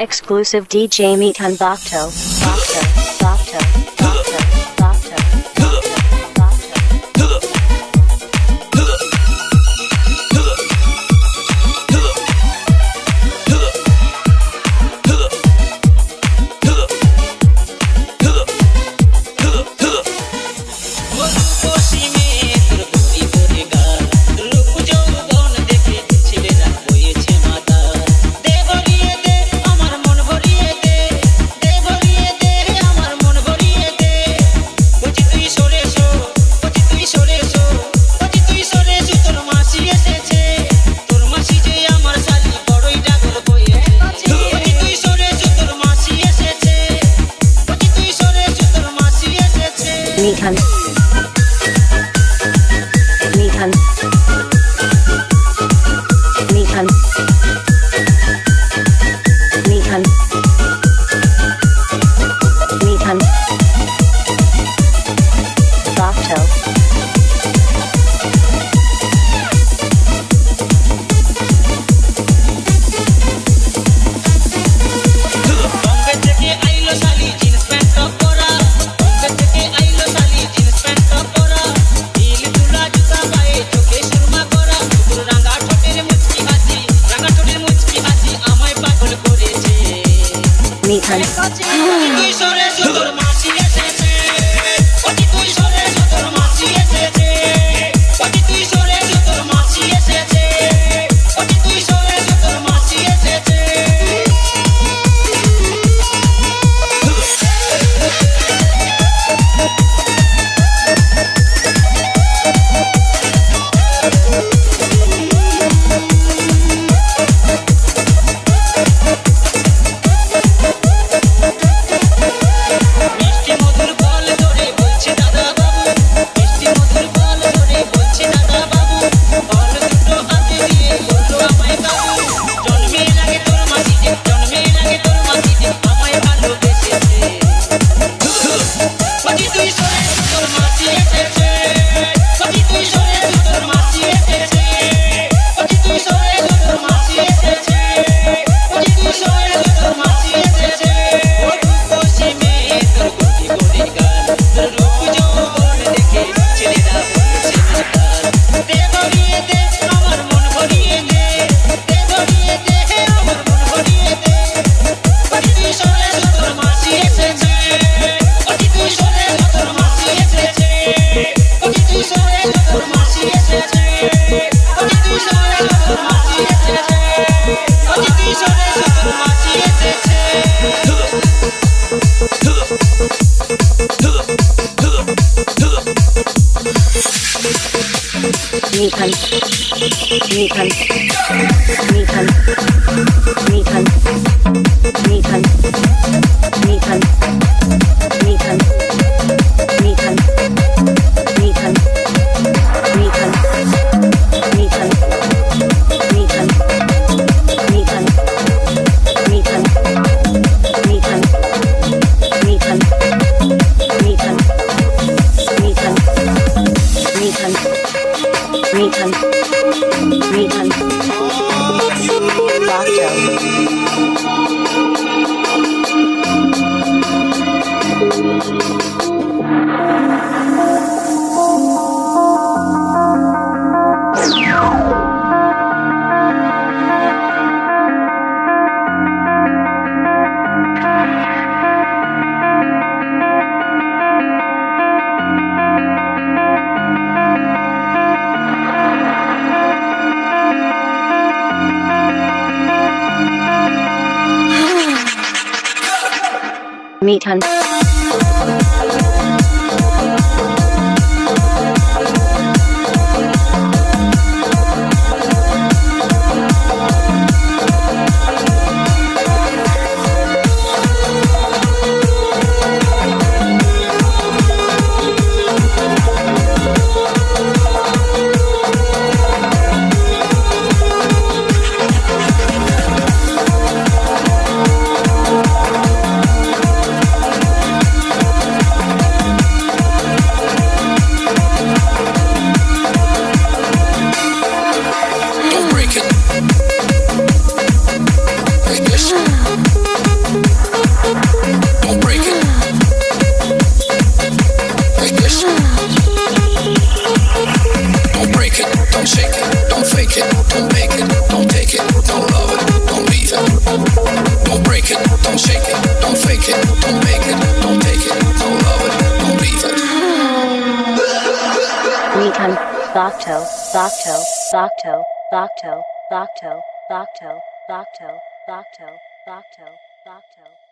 Exclusive DJ Meet on Bacto. Bacto. Bacto. 别着 Mithai Mithai Mithai Mithai Mithai Meatman. Meatman. Boston. meet hunt. Bacto, Bacto, Bacto, Bacto, Bacto, Bacto, Bacto, Bacto, Bacto, Bacto.